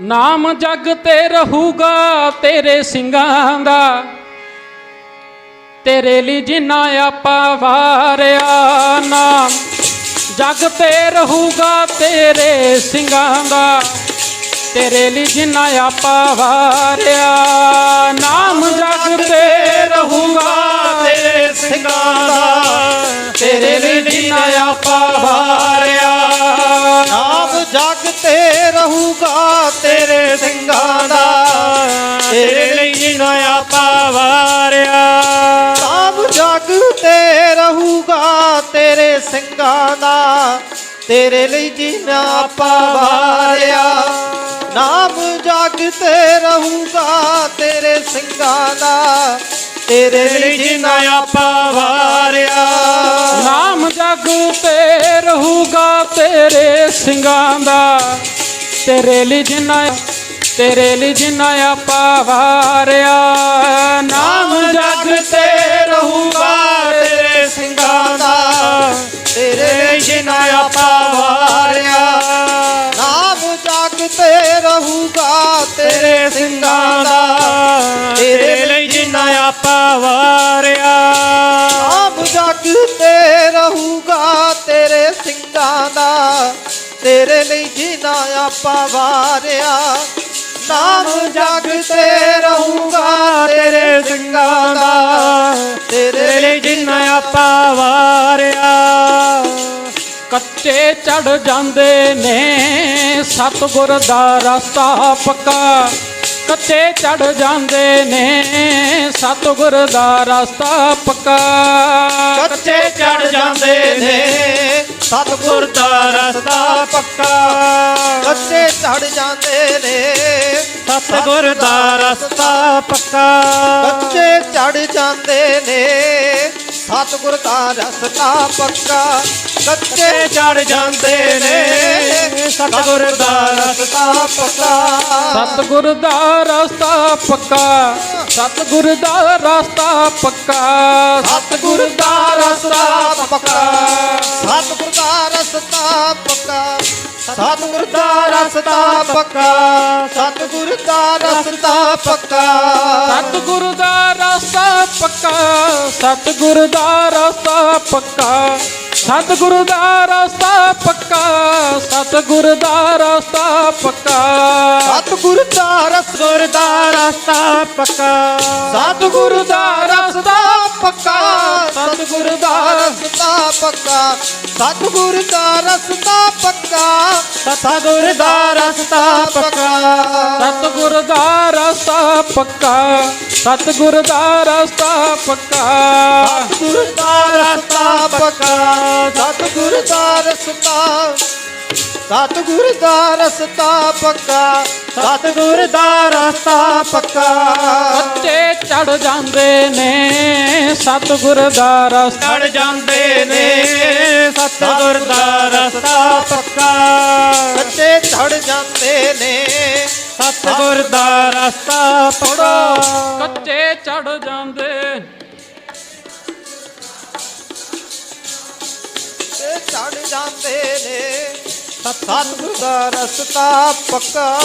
ਨਾਮ ਜਗ ਤੇ ਰਹੂਗਾ ਤੇਰੇ ਸਿੰਘਾਂ ਦਾ। ਤੇਰੇ ਲਈ ਜਿਨਾ ਆਪਾ ਵਾਰਿਆ ਨਾਮ, ਜਗ ਤੇ ਰਹੂਗਾ ਤੇਰੇ ਸਿੰਘਾਂ ਦਾ। ਤੇਰੇ ਲਈ ਜਿਨਾ ਆਪਾ ਵਾਰਿਆ ਨਾਮ, ਜਗ ਜਗ ਤੇ ਰਹੂਗਾ ਤੇਰੇ ਸਿੰਘਾਂ ਦਾ। ਤੇਰੇ ਲਈ ਜਿਨਾ ਆਪਾ ਵਾਰਿਆ। ਜਗ ਤੇ ਰਹੂਗਾ ਤੇਰੇ ਸਿੰਘਾਂ ਦਾ। ਤੇਰੇ ਲਈ ਜਿਨਾ ਆਪਾ ਵਾਰਿਆ। ਨਾਮ ਜਗ ਤੇ ਰਹੂਗਾ ਤੇਰੇ ਸਿੰਘਾਂ ਦਾ। ਤੇਰੇ ਲਈ ਜਿਨਾ ਆਪਾ ਵਾਰਿਆ। ਨਾਮ ਜਗ ਤੇ ਰਹੂਗਾ ਤੇਰੇ ਸਿੰਘਾਂ ਦਾ। ਤੇਰੇ ਲਈ ਜਿਨਾ ਤੇਰੇ ਲਈ ਜਿਨਾ ਆਪਾ ਵਾਰਿਆ। ਨਾਮ ਜਗ ਤੇ ਰਹੂਗਾ ਤੇਰੇ ਸਿੰਘਾਂ ਦਾ। ਤੇਰੇ ਜਿਨਾ ਆਪਾ ਵਾਰਿਆ। ਨਾਮ ਜਗ ਤੇ ਰਹੂਗਾ ਤੇਰੇ ਸਿੰਘਾਂ ਦਾ। ਲਈ ਜਿਨਾ ਆਪਾ ਵਾਰਿਆ ਨਾਮ ਜਗ ਤੇ ਰਹੂਗਾ ਤੇਰੇ ਸਿੰਘਾਂ ਦਾ। ਤੇਰੇ ਲਈ ਜਿਨਾ ਆਪਾ ਵਾਰਿਆ। ਨਾਮ ਜਗ ਤੇ ਰਹੂਗਾ ਤੇਰੇ ਸਿੰਘਾਂ ਦਾ। ਤੇਰੇ ਲਈ ਜਿੰਨਾ ਆਪਾ ਵਾਰਿਆ। ਕੱਚੇ ਚੜ ਜਾਂਦੇ ਨੇ ਸਤਿਗੁਰ ਦਾ ਰਸਤਾ ਪੱਕਾ। ਕੱਚੇ ਚੜ ਜਾਂਦੇ ਨੇ। ਸਤਿਗੁਰ ਦਾ ਰਸਤਾ ਪੱਕਾ। ਕੱਚੇ ਚੜ ਜਾਂਦੇ ਨੇ। ਸਤਿਗੁਰ ਦਾ ਰਸਤਾ ਪੱਕਾ। ਕੱਚੇ ਚੜ ਜਾਂਦੇ ਨੇ। ਸਤਿਗੁਰ ਦਾ ਰਸਤਾ ਪੱਕਾ। ਕੱਚੇ ਚੜ ਜਾਂਦੇ ਨੇ। ਸਤਿਗੁਰ ਦਾ ਰਸਤਾ ਪੱਕਾ। ਕੱਚੇ ਚੜ ਜਾਂਦੇ ਨੇ। ਸਤਿਗੁਰ ਦਾ ਰਸਤਾ ਪੱਕਾ। ਸਤਿਗੁਰ ਦਾ ਰਸਤਾ ਪੱਕਾ। ਸਤਿਗੁਰ ਦਾ ਰਸਤਾ ਪੱਕਾ। ਸਤਿਗੁਰ ਦਾ ਰਸਤਾ ਪੱਕਾ। ਸਤਿਗੁਰ ਦਾ ਰਸਤਾ ਪੱਕਾ। ਸਤਿਗੁਰ ਦਾ ਰਸਤਾ ਪੱਕਾ। ਸਤਿਗੁਰ ਦਾ ਰਸਤਾ ਪੱਕਾ। ਸਤਿਗੁਰ ਦਾ ਰਸਤਾ ਪੱਕਾ। ਸਤਿਗੁਰ ਦਾ ਰਸਤਾ ਪੱਕਾ। ਸਤਿਗੁਰ ਦਾ ਰਸਤਾ ਪੱਕਾ ਸਤਿਗੁਰ ਦਾ ਰਸਤਾ ਪੱਕਾ ਸਤਿਗੁਰ ਦਾ ਰਸਗੁਰ ਦਾ ਰਸਤਾ ਪੱਕਾ ਸਤਿਗੁਰ ਦਾ ਰਸਤਾ ਪੱਕਾ ਸਤਿਗੁਰ ਦਾ ਰਸਤਾ ਪੱਕਾ ਸਤਿਗੁਰ ਦਾ ਰਸਤਾ ਪੱਕਾ ਸਤਿਗੁਰ ਦਾ ਰਸਤਾ ਪੱਕਾ ਸਤਿਗੁਰ ਦਾ ਰਸਤਾ ਪੱਕਾ ਸਤਿਗੁਰ ਦਾ ਰਸਤਾ ਪੱਕਾ। ਸਤਿਗੁਰ ਦਾ ਰਸਤਾ ਪੱਕਾ। ਸਤਿਗੁਰ ਦਾ ਰਸਤਾ। ਸਤਿਗੁਰ ਦਾ ਰਸਤਾ ਪੱਕਾ। ਸਤਿਗੁਰ ਦਾ ਰਸਤਾ ਪੱਕਾ। ਕੱਚੇ ਚੜ ਜਾਂਦੇ ਨੇ ਸਤਿਗੁਰ ਦਾ ਰਸਤਾ। ਚੜ ਜਾਂਦੇ ਨੇ ਸਤਿਗੁਰ ਦਾ ਰਸਤਾ ਪੱਕਾ। ਕੱਚੇ ਚੜ ਜਾਂਦੇ ਨੇ ਸਤਿਗੁਰ ਦਾ ਰਸਤਾ ਪੱਕਾ ਕੱਚੇ ਚੜ ਜਾਂਦੇ। ਤੇ ਚੜ ਜਾਂਦੇ ਨੇ। ਸਤਿਗੁਰ ਦਾ ਰਸਤਾ ਪੱਕਾ।